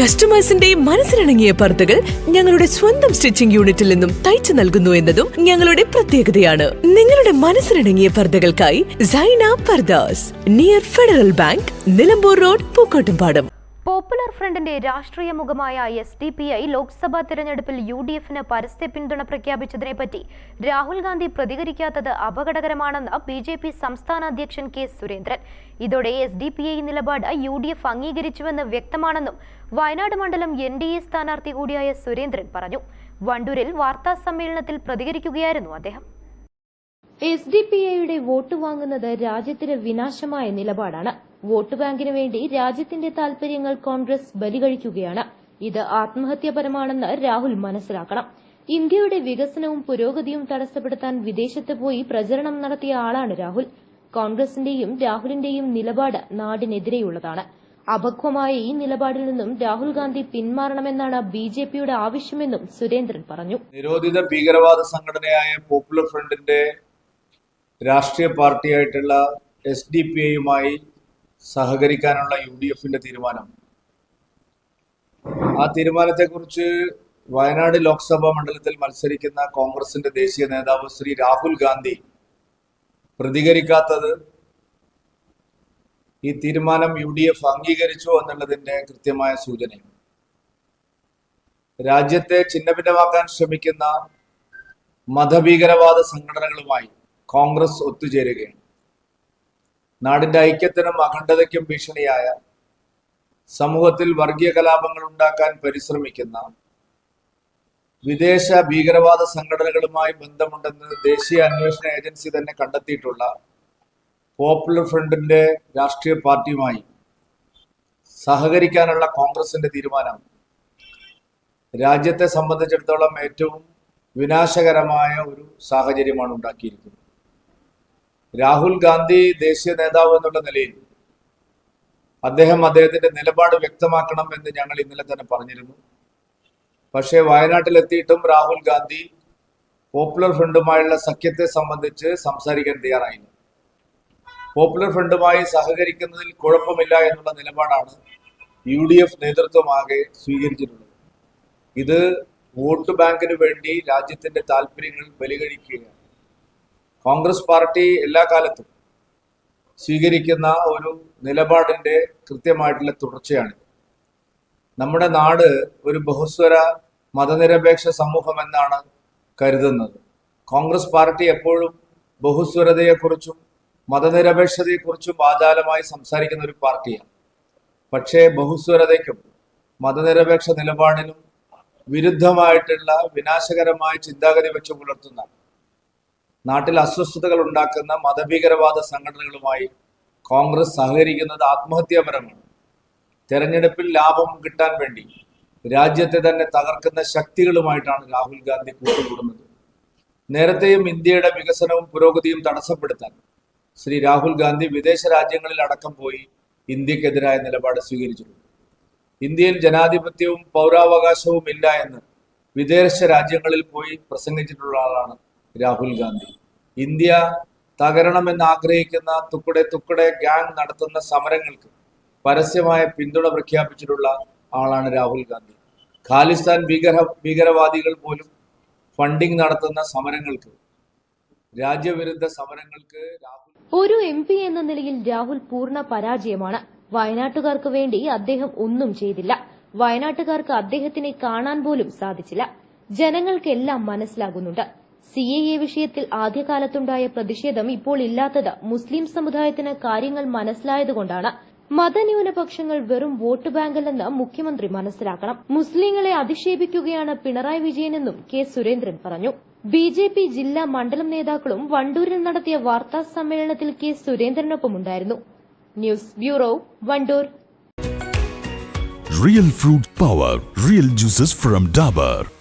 കസ്റ്റമേഴ്സിന്റെ മനസ്സിലിണങ്ങിയ പർദ്ദകൾ ഞങ്ങളുടെ സ്വന്തം സ്റ്റിച്ചിംഗ് യൂണിറ്റിൽ നിന്നും തയ്ച്ചു നൽകുന്നു എന്നതും ഞങ്ങളുടെ പ്രത്യേകതയാണ്. നിങ്ങളുടെ മനസ്സിലിണങ്ങിയ പർദ്ദകൾക്കായി Saina Pardas near Federal Bank Nilambur road Pookkottumpadam. Popular ഫ്രണ്ടിന്റെ രാഷ്ട്രീയ മുഖമായ S D P I Lok Sabha തെരഞ്ഞെടുപ്പിൽ യു ഡി എഫിന് പരസ്യ പിന്തുണ പ്രഖ്യാപിച്ചതിനെപ്പറ്റി രാഹുൽ ഗാന്ധി പ്രതികരിക്കാത്തത് അപകടകരമാണെന്ന് ബി ജെ പി സംസ്ഥാന അധ്യക്ഷൻ കെ സുരേന്ദ്രൻ. ഇതോടെ എസ് ഡി പി ഐ നിലപാട് യു ഡി എഫ് അംഗീകരിച്ചുവെന്ന് വ്യക്തമാണെന്നും വയനാട് മണ്ഡലം എൻ ഡി എ സ്ഥാനാർത്ഥി കൂടിയായ സുരേന്ദ്രൻ പറഞ്ഞു. വണ്ടൂരിൽ വാർത്താ സമ്മേളനത്തിൽ പ്രതികരിക്കുകയായിരുന്നു അദ്ദേഹം. എസ് ഡി പി ഐയുടെ വോട്ട് വാങ്ങുന്നത് രാജ്യത്തിന് വിനാശമായ നിലപാടാണ്. വോട്ട് ബാങ്കിനു വേണ്ടി രാജ്യത്തിന്റെ താൽപര്യങ്ങൾ കോൺഗ്രസ് ബലികഴിക്കുകയാണ്. ഇത് ആത്മഹത്യാപരമാണെന്ന് രാഹുൽ മനസ്സിലാക്കണം. ഇന്ത്യയുടെ വികസനവും പുരോഗതിയും തടസ്സപ്പെടുത്താൻ വിദേശത്ത് പോയി പ്രചരണം നടത്തിയ ആളാണ് രാഹുൽ. കോൺഗ്രസിന്റെയും രാഹുലിന്റെയും നിലപാട് നാടിനെതിരെയുള്ളതാണ്. അപക്വമായ ഈ നിലപാടിൽ നിന്നും രാഹുൽ ഗാന്ധി പിന്മാറണമെന്നാണ് ബി ജെ പിയുടെ ആവശ്യമെന്നും സുരേന്ദ്രൻ പറഞ്ഞു. നിരോധിത ഭീകരവാദ സംഘടനയായ പോപ്പുലർ ഫ്രണ്ടിന്റെ രാഷ്ട്രീയ പാർട്ടിയായിട്ടുള്ള എസ് ഡി പി ഐയുമായി സഹകരിക്കാനുള്ള യു ഡി എഫിന്റെ തീരുമാനം. ആ തീരുമാനത്തെക്കുറിച്ച് വയനാട് ലോക്സഭാ മണ്ഡലത്തിൽ മത്സരിക്കുന്ന കോൺഗ്രസിന്റെ ദേശീയ നേതാവ് ശ്രീ രാഹുൽ ഗാന്ധി പ്രതികരിക്കാത്തത് ഈ തീരുമാനം യു ഡി എഫ് അംഗീകരിച്ചു എന്നുള്ളതിന്റെ കൃത്യമായ സൂചനയാണ്. രാജ്യത്തെ ചിഹ്നഭിന്നമാക്കാൻ ശ്രമിക്കുന്ന മതഭീകരവാദ സംഘടനകളുമായി കോൺഗ്രസ് ഒത്തുചേരുകയാണ്. നാടിന്റെ ഐക്യത്തിനും അഖണ്ഡതയ്ക്കും ഭീഷണിയായ സമൂഹത്തിൽ വർഗീയ കലാപങ്ങൾ ഉണ്ടാക്കാൻ പരിശ്രമിക്കുന്ന വിദേശ ഭീകരവാദ സംഘടനകളുമായി ബന്ധമുണ്ടെന്ന് ദേശീയ അന്വേഷണ ഏജൻസി തന്നെ കണ്ടെത്തിയിട്ടുള്ള പോപ്പുലർ ഫ്രണ്ടിന്റെ രാഷ്ട്രീയ പാർട്ടിയുമായി സഹകരിക്കാനുള്ള കോൺഗ്രസിന്റെ തീരുമാനം. രാജ്യത്തെ സംബന്ധിച്ചിടത്തോളം ഏറ്റവും വിനാശകരമായ ഒരു സാഹചര്യമാണ് ഉണ്ടാക്കിയിരിക്കുന്നത്. രാഹുൽ ഗാന്ധി ദേശീയ നേതാവ് എന്നുള്ള നിലയിൽ അദ്ദേഹം അദ്ദേഹത്തിന്റെ നിലപാട് വ്യക്തമാക്കണം എന്ന് ഞങ്ങൾ ഇന്നലെ തന്നെ പറഞ്ഞിരുന്നു. പക്ഷേ വയനാട്ടിലെത്തിയിട്ടും രാഹുൽ ഗാന്ധി പോപ്പുലർ ഫ്രണ്ടുമായുള്ള സഖ്യത്തെ സംബന്ധിച്ച് സംസാരിക്കാൻ തയ്യാറായില്ല. പോപ്പുലർ ഫ്രണ്ടുമായി സഹകരിക്കുന്നതിൽ കുഴപ്പമില്ല എന്നുള്ള നിലപാടാണ് യു ഡി എഫ് നേതൃത്വമാകെ സ്വീകരിച്ചിട്ടുള്ളത്. ഇത് വോട്ട് ബാങ്കിന് വേണ്ടി രാജ്യത്തിന്റെ താല്പര്യങ്ങൾ ബലികഴിക്കുകയാണ്. കോൺഗ്രസ് പാർട്ടി എല്ലാ കാലത്തും സ്വീകരിക്കുന്ന ഒരു നിലപാടിന്റെ കൃത്യമായിട്ടുള്ള തുടർച്ചയാണ്. നമ്മുടെ നാട് ഒരു ബഹുസ്വര മതനിരപേക്ഷ സമൂഹം എന്നാണ് കരുതുന്നത്. കോൺഗ്രസ് പാർട്ടി എപ്പോഴും ബഹുസ്വരതയെക്കുറിച്ചും മതനിരപേക്ഷതയെക്കുറിച്ചും ആചാരമായി സംസാരിക്കുന്ന ഒരു പാർട്ടിയാണ്. പക്ഷേ ബഹുസ്വരതയ്ക്കും മതനിരപേക്ഷ നിലപാടിനും വിരുദ്ധമായിട്ടുള്ള വിനാശകരമായ ചിന്താഗതി വെച്ച് പുലർത്തുന്ന നാട്ടിൽ അസ്വസ്ഥതകൾ ഉണ്ടാക്കുന്ന മതഭീകരവാദ സംഘടനകളുമായി കോൺഗ്രസ് സഹകരിക്കുന്നത് ആത്മഹത്യാപരമാണ്. തെരഞ്ഞെടുപ്പിൽ ലാഭം കിട്ടാൻ വേണ്ടി രാജ്യത്തെ തന്നെ തകർക്കുന്ന ശക്തികളുമായിട്ടാണ് രാഹുൽ ഗാന്ധി കൂട്ടുകൂടുന്നത്. നേരത്തെയും ഇന്ത്യയുടെ വികസനവും പുരോഗതിയും തടസ്സപ്പെടുത്താൻ ശ്രീ രാഹുൽ ഗാന്ധി വിദേശ രാജ്യങ്ങളിൽ അടക്കം പോയി ഇന്ത്യക്കെതിരായ നിലപാട് സ്വീകരിച്ചിട്ടുണ്ട്. ഇന്ത്യയിൽ ജനാധിപത്യവും പൗരാവകാശവും ഇല്ല എന്ന് വിദേശ രാജ്യങ്ങളിൽ പോയി പ്രസംഗിച്ചിട്ടുള്ള ആളാണ് രാഹുൽ ഗാന്ധി. ഇന്ത്യ തകരണമെന്ന് ആഗ്രഹിക്കുന്ന തുക്കുടെ തുക്കുടെ ഗ്യാങ് നടത്തുന്ന സമരങ്ങൾക്ക് പരസ്യമായ പിന്തുണ പ്രഖ്യാപിച്ചിട്ടുള്ള ആളാണ് രാഹുൽ ഗാന്ധി. ഖാലിസ്ഥാൻ ഭീകര ഭീകരവാദികൾ പോലും ഫണ്ടിംഗ് നടത്തുന്ന സമരങ്ങൾക്ക് രാജ്യവിരുദ്ധ സമരങ്ങൾക്ക് രാഹുൽ ഒരു എം പി എന്ന നിലയിൽ രാഹുൽ പൂർണ പരാജയമാണ്. വയനാട്ടുകാർക്ക് വേണ്ടി അദ്ദേഹം ഒന്നും ചെയ്തില്ല. വയനാട്ടുകാർക്ക് അദ്ദേഹത്തിനെ കാണാൻ പോലും സാധിച്ചില്ല. ജനങ്ങൾക്കെല്ലാം മനസ്സിലാകുന്നുണ്ട്. സി എ എ വിഷയത്തിൽ ആദ്യകാലത്തുണ്ടായ പ്രതിഷേധം ഇപ്പോൾ ഇല്ലാത്തത് മുസ്ലിം സമുദായത്തിന് കാര്യങ്ങൾ മനസ്സിലായതുകൊണ്ടാണ്. മതന്യൂനപക്ഷങ്ങൾ വെറും വോട്ട് ബാങ്കല്ലെന്ന് മുഖ്യമന്ത്രി മനസ്സിലാക്കണം. മുസ്ലിങ്ങളെ അധിക്ഷേപിക്കുകയാണ് പിണറായി വിജയനെന്നും കെ സുരേന്ദ്രൻ പറഞ്ഞു. ബി ജെ പി ജില്ലാ മണ്ഡലം നേതാക്കളും വണ്ടൂരിൽ നടത്തിയ വാർത്താ സമ്മേളനത്തിൽ K സുരേന്ദ്രനൊപ്പമുണ്ടായിരുന്നു. News bureau Wandoor. Real fruit power real juices from Dabur.